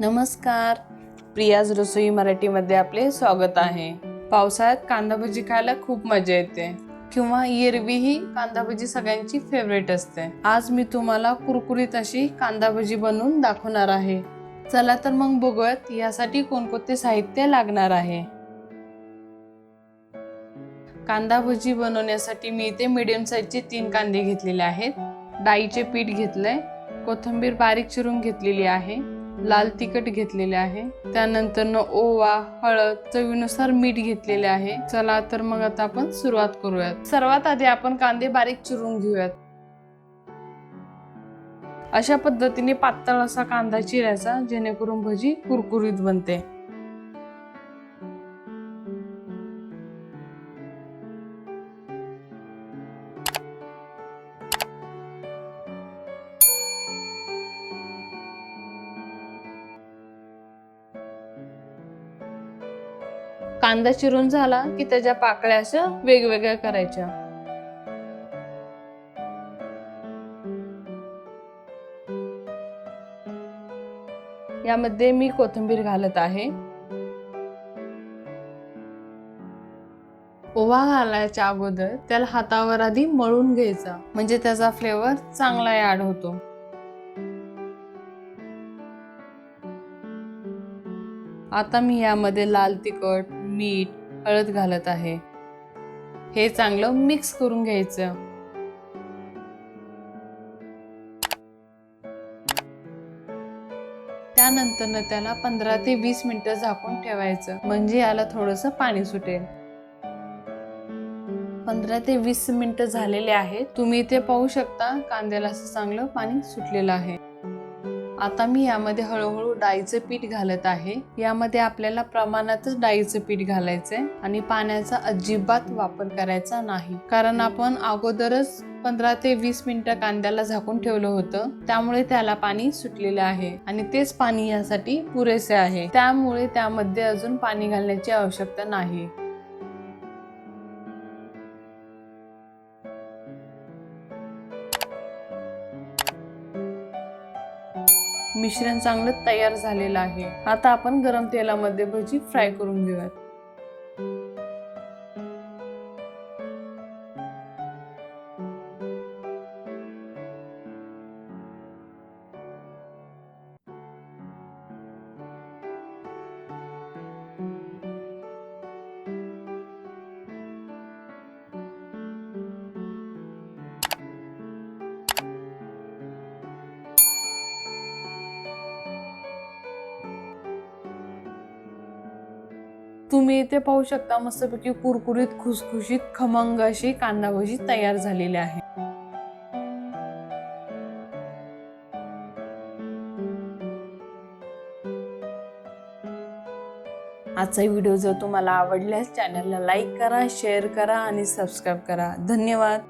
नमस्कार. प्रियाज रसोई मराठीमध्ये आपले स्वागत आहे. पावसाळ्यात कांदा भजी खायला खूप मजा येते. किंवा एरवी ही कांदा भजी सगळ्यांची फेवरेट असते. आज मी तुम्हाला कुरकुरीत अशी कांदा भजी बनवून दाखवणार आहे. चला तर मग बघूयात यासाठी कोणकोणते साहित्य लागणार आहे. कांदा भजी बनवण्यासाठी मी इथे मीडियम साईजचे तीन कांदे घेतलेले आहेत. डाळीचे पीठ घेतलंय. कोथिंबीर बारीक चिरून घेतलेली आहे. लाल तिखट घेतलेले आहे. त्यानंतर न ओवा हळद चवीनुसार मीठ घेतलेले आहे. चला तर मग आता आपण सुरुवात करूयात. सर्वात आधी आपण कांदे बारीक चिरून घेऊयात. अशा पद्धतीने पातळ असा कांदा चिरायचा जेणेकरून भजी कुरकुरीत बनते. कांदा चिरून झाला की त्याच्या पाकळ्या अशा वेगवेगळ्या करायच्या. यामध्ये मी कोथिंबीर घालत आहे. ओवा घालायच्या अगोदर त्याला हातावर आधी मळून घ्यायचा म्हणजे त्याचा फ्लेवर चांगला ऍड होतो. आता मी यामध्ये लाल तिखट मीठ हळद घालत आहे. हे चांगलं मिक्स करून घ्यायचं. त्यानंतर त्याला पंधरा ते वीस मिनिटं झाकून ठेवायचं. म्हणजे याला थोडस पाणी सुटेल. पंधरा ते वीस मिनिटं झालेले आहेत. तुम्ही इथे पाहू शकता कांद्याला असं चांगलं पाणी सुटलेलं आहे. आता मी यामध्ये हळूहळू डाळीचं पीठ घालत आहे. यामध्ये आपल्याला प्रमाणातच डाळीचं पीठ घालायचंय आणि पाण्याचा अजिबात वापर करायचा नाही. कारण आपण अगोदरच पंधरा ते वीस मिनिटं कांद्याला झाकून ठेवलं होतं. त्यामुळे त्याला पाणी सुटलेलं आहे आणि तेच पाणी यासाठी पुरेसे आहे. त्यामुळे त्यामध्ये अजून पाणी घालण्याची आवश्यकता नाही. मिश्रण चांगलं तयार झालेलं आहे. आता आपण गरम तेलामध्ये भजी फ्राय करून घेऊयात. तुम्ही इथे पाहू शकता मस्तपैकी कुरकुरीत खुसखुशीत खमंग अशी कांदा भजी तयार झालेली आहे. आजचा व्हिडिओ जर तुम्हाला आवडल्यास चॅनलला लाईक करा शेअर करा आणि सबस्क्राईब करा. धन्यवाद.